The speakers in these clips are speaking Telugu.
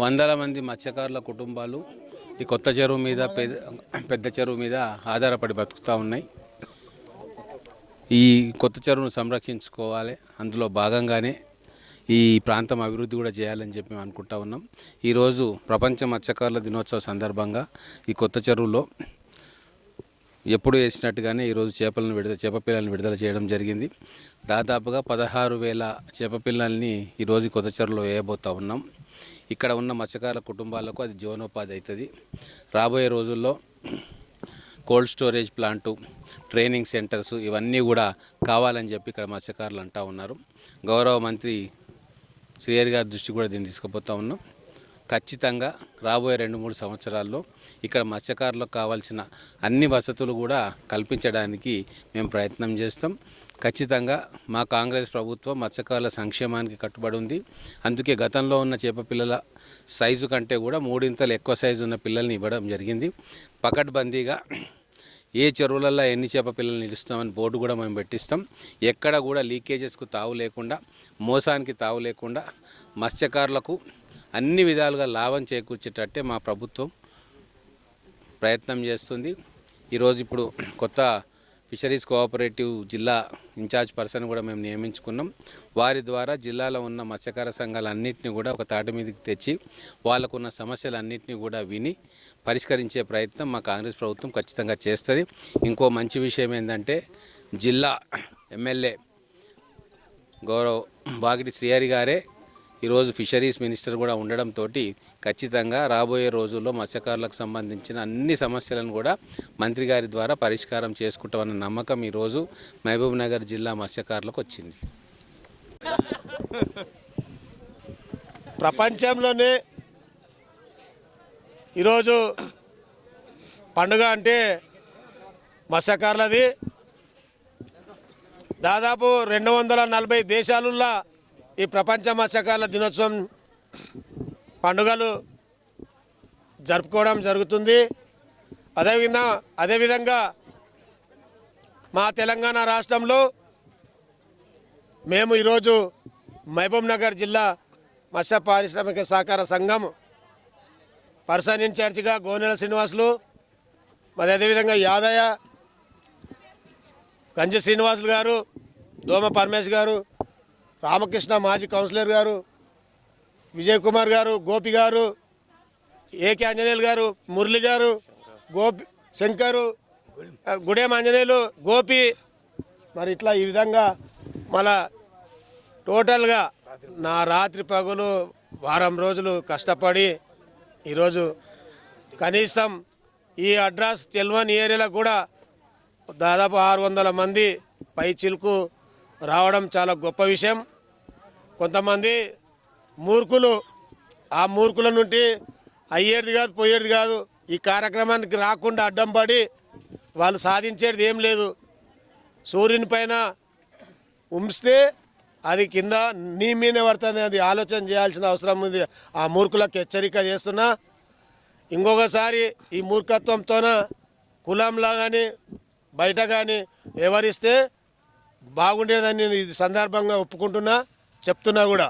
వందల మంది మత్స్యకారుల కుటుంబాలు ఈ కొత్త చెరువు మీద పెద్ద పెద్ద చెరువు మీద ఆధారపడి బతుకుతూ ఉన్నాయి. ఈ కొత్త చెరువును సంరక్షించుకోవాలి. అందులో భాగంగానే ఈ ప్రాంతం అభివృద్ధి కూడా చేయాలని చెప్పి మేము అనుకుంటా ఉన్నాం. ఈరోజు ప్రపంచ మత్స్యకారుల దినోత్సవ సందర్భంగా ఈ కొత్త చెరువులో ఎప్పుడు వేసినట్టుగానే ఈరోజు చేపలను విడుదల చేపపిల్లల్ని విడుదల చేయడం జరిగింది. దాదాపుగా పదహారు వేల చేప పిల్లల్ని ఈరోజు కొత్త చెరువులో వేయబోతూ ఉన్నాం. ఇక్కడ ఉన్న మత్స్యకారుల కుటుంబాలకు అది జీవనోపాధి అవుతుంది. రాబోయే రోజుల్లో cold storage plant training centres ఇవన్నీ కూడా కావాలని చెప్పి ఇక్కడ మత్స్యకారులు అంటూ ఉన్నారు. గౌరవ మంత్రి శ్రీహరి గారి దృష్టి కూడా దీన్ని తీసుకుపోతా ఉన్నాం. ఖచ్చితంగా రాబోయే రెండు మూడు సంవత్సరాల్లో ఇక్కడ మత్స్యకారులకు కావాల్సిన అన్ని వసతులు కూడా కల్పించడానికి మేము ప్రయత్నం చేస్తాం. ఖచ్చితంగా మా కాంగ్రెస్ ప్రభుత్వం మత్స్యకారుల సంక్షేమానికి కట్టుబడి ఉంది. అందుకే గతంలో ఉన్న చేప పిల్లల సైజు కంటే కూడా మూడింతలు ఎక్కువ సైజు ఉన్న పిల్లల్ని ఇవ్వడం జరిగింది. పకడ్బందీగా ఏ చెరువులలో ఎన్ని చేప పిల్లల్ని ఇడుస్తామని బోర్డు కూడా మేము పెట్టిస్తాం. ఎక్కడ కూడా లీకేజెస్కు తావు లేకుండా మోసానికి తావు లేకుండా మత్స్యకారులకు అన్ని విధాలుగా లాభం చేకూర్చేటట్టే మా ప్రభుత్వం ప్రయత్నం చేస్తుంది. ఈరోజు ఇప్పుడు కొత్త ఫిషరీస్ కోఆపరేటివ్ జిల్లా ఇన్ఛార్జ్ పర్సన్ కూడా మేము నియమించుకున్నాం. వారి ద్వారా జిల్లాలో ఉన్న మత్స్యకార సంఘాలన్నింటినీ కూడా ఒక తాటి మీదకి తెచ్చి వాళ్ళకున్న సమస్యలన్నింటినీ కూడా విని పరిష్కరించే ప్రయత్నం మా కాంగ్రెస్ ప్రభుత్వం ఖచ్చితంగా చేస్తుంది. ఇంకో మంచి విషయం ఏంటంటే జిల్లా ఎమ్మెల్యే గౌరవ్ బాగిడి శ్రీహరి గారే ఈరోజు ఫిషరీస్ మినిస్టర్ కూడా ఉండడంతో ఖచ్చితంగా రాబోయే రోజుల్లో మత్స్యకారులకు సంబంధించిన అన్ని సమస్యలను కూడా మంత్రి గారి ద్వారా పరిష్కారం చేసుకుంటామన్న నమ్మకం ఈరోజు మహబూబ్ నగర్ జిల్లా మత్స్యకారులకు వచ్చింది. ప్రపంచంలోనే ఈరోజు పండుగ అంటే మత్స్యకారులది. దాదాపు రెండు వందల నలభై దేశాలలో ఈ ప్రపంచ మత్స్యకారుల దినోత్సవం పండుగలు జరుపుకోవడం జరుగుతుంది. అదేవిధంగా అదేవిధంగా మా తెలంగాణ రాష్ట్రంలో మేము ఈరోజు మహబూబ్ నగర్ జిల్లా మత్స్య పారిశ్రామిక సహకార సంఘం పర్సన్ ఇన్ఛార్జిగా గోనెల శ్రీనివాసులు మరి అదేవిధంగా యాదయ్య కంజి శ్రీనివాసులు గారు దోమ పరమేష్ గారు రామకృష్ణ మాజీ కౌన్సిలర్ గారు విజయ్ కుమార్ గారు గోపి గారు ఏకే ఆంజనేయులు గారు మురళి గారు గోపి శంకరు గుడేం ఆంజనేయులు గోపి. మరి ఇట్లా ఈ విధంగా మళ్ళా టోటల్గా నా రాత్రి పగులు వారం రోజులు కష్టపడి ఈరోజు కనీసం ఈ అడ్రస్ తెల్వని ఏరియాలో కూడా దాదాపు ఆరు వందల మంది పై చిలుకు రావడం చాలా గొప్ప విషయం. కొంతమంది మూర్ఖులు ఆ మూర్ఖుల నుండి అయ్యేది కాదు పోయేది కాదు ఈ కార్యక్రమానికి రాకుండా అడ్డం పడి వాళ్ళు సాధించేది ఏం లేదు. సూర్యుని పైన ఉంచితే అది కింద నీ మీనే పడుతుంది అది ఆలోచన చేయాల్సిన అవసరం ఉంది. ఆ మూర్ఖులకు హెచ్చరిక చేస్తున్నా. ఇంకొకసారి ఈ మూర్ఖత్వంతోన కులంలా కానీ బయట కానీ వివరిస్తే బాగుండేదని నేను ఇది సందర్భంగా ఒప్పుకుంటున్నా చెప్తున్నా కూడా.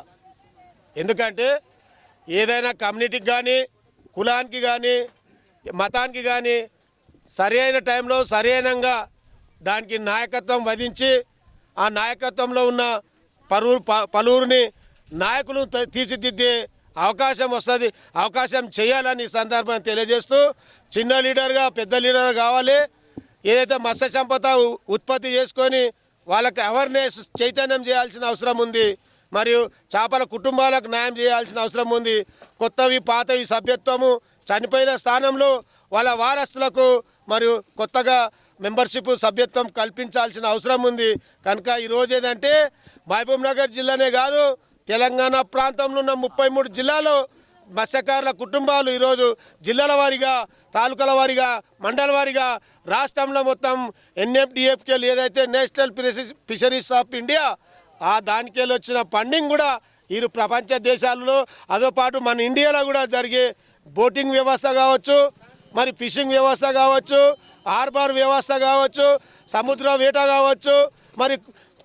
ఎందుకంటే ఏదైనా కమ్యూనిటీకి కానీ కులానికి కానీ మతానికి కానీ సరి అయిన టైంలో సరైనంగా దానికి నాయకత్వం వధించి ఆ నాయకత్వంలో ఉన్న పరువు ప- పలువురిని నాయకులు తీర్చిదిద్దే అవకాశం వస్తుంది అవకాశం చేయాలని ఈ సందర్భాన్ని తెలియజేస్తూ చిన్న లీడర్గా పెద్ద లీడర్ కావాలి. ఏదైతే మత్స్య సంపద ఉ- ఉత్పత్తి చేసుకొని వాళ్ళకి అవేర్నెస్ చైతన్యం చేయాల్సిన అవసరం ఉంది. మరియు చేపల కుటుంబాలకు న్యాయం చేయాల్సిన అవసరం ఉంది. కొత్తవి పాతవి సభ్యత్వము చనిపోయిన స్థానంలో వాళ్ళ వారసులకు మరియు కొత్తగా మెంబర్షిప్ సభ్యత్వం కల్పించాల్సిన అవసరం ఉంది. కనుక ఈరోజు ఏదంటే మహబూబ్ నగర్ జిల్లానే కాదు తెలంగాణ ప్రాంతంలో ఉన్న ముప్పై మూడు జిల్లాలో మత్స్యకారుల కుటుంబాలు ఈరోజు జిల్లాల వారీగా తాలూకాల వారీగా మండల వారీగా రాష్ట్రంలో మొత్తం ఎన్ఎఫ్డిఎఫ్కేలు ఏదైతే national fisheries fisheries of India ఆ దానికెళ్ళి వచ్చిన ఫండింగ్ కూడా ఇరు ప్రపంచ దేశాలలో అదో పాటు మన ఇండియాలో కూడా జరిగే బోటింగ్ వ్యవస్థ కావచ్చు మరి ఫిషింగ్ వ్యవస్థ కావచ్చు హార్బర్ వ్యవస్థ కావచ్చు సముద్ర వేట కావచ్చు మరి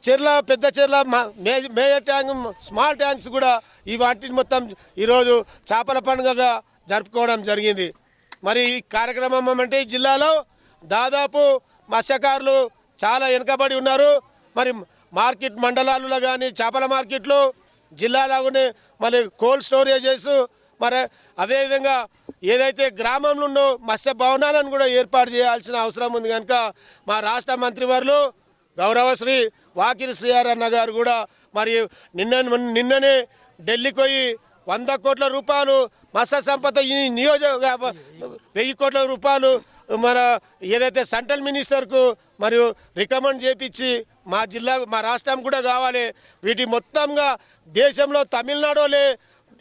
చెర్ల పెద్ద చెర్ల మే- మేజర్ ట్యాంక్ స్మాల్ ట్యాంక్స్ కూడా ఈ వాటిని మొత్తం ఈరోజు చేపల పండుగగా జరుపుకోవడం జరిగింది. మరి ఈ కార్యక్రమం అంటే ఈ జిల్లాలో దాదాపు మత్స్యకారులు చాలా వెనుకబడి ఉన్నారు. మరి మార్కెట్ మండలాలలో కానీ చేపల మార్కెట్లు జిల్లాలోనే మరి కోల్డ్ స్టోరేజెస్ మరి అదేవిధంగా ఏదైతే గ్రామంలో ఉన్నో మత్స్య భవనాలను కూడా ఏర్పాటు చేయాల్సిన అవసరం ఉంది కనుక మా రాష్ట్ర మంత్రివర్లు గౌరవశ్రీ వాకిరి శ్రీహరన్న గారు కూడా మరి నిన్న నిన్ననే ఢిల్లీకి పోయి వంద కోట్ల రూపాయలు మత్స్య సంపద ఈ నియోజక వెయ్యి కోట్ల రూపాయలు మన ఏదైతే సెంట్రల్ మినిస్టర్కు మరియు రికమెండ్ చేపించి మా జిల్లా మా రాష్ట్రం కూడా కావాలి. వీటి మొత్తంగా దేశంలో తమిళనాడులే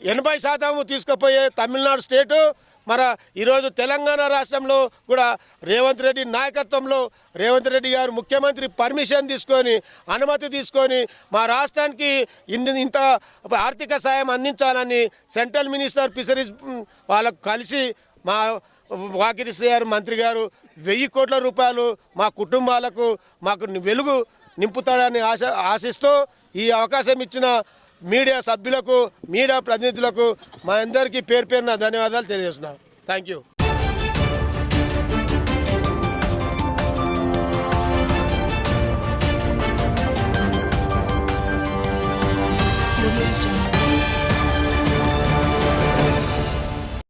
ఎనభై శాతం తీసుకుపోయే తమిళనాడు స్టేటు మన ఈరోజు తెలంగాణ రాష్ట్రంలో కూడా రేవంత్ రెడ్డి నాయకత్వంలో రేవంత్ రెడ్డి గారు ముఖ్యమంత్రి పర్మిషన్ తీసుకొని అనుమతి తీసుకొని మా రాష్ట్రానికి ఇన్ని ఇంత ఆర్థిక సాయం అందించాలని సెంట్రల్ మినిస్టర్ ఫిషరీస్ వాళ్ళకు కలిసి మా వాకిరి శ్రీ గారు మంత్రి గారు వెయ్యి కోట్ల రూపాయలు మా కుటుంబాలకు మాకు వెలుగు నింపుతాడని ఆశ ఆశిస్తూ ఈ అవకాశం ఇచ్చిన మీడియా సభ్యులకు మీడియా ప్రతినిధులకు మా అందరికీ పేరు పేరున ధన్యవాదాలు తెలియజేస్తున్నాం థ్యాంక్ యూ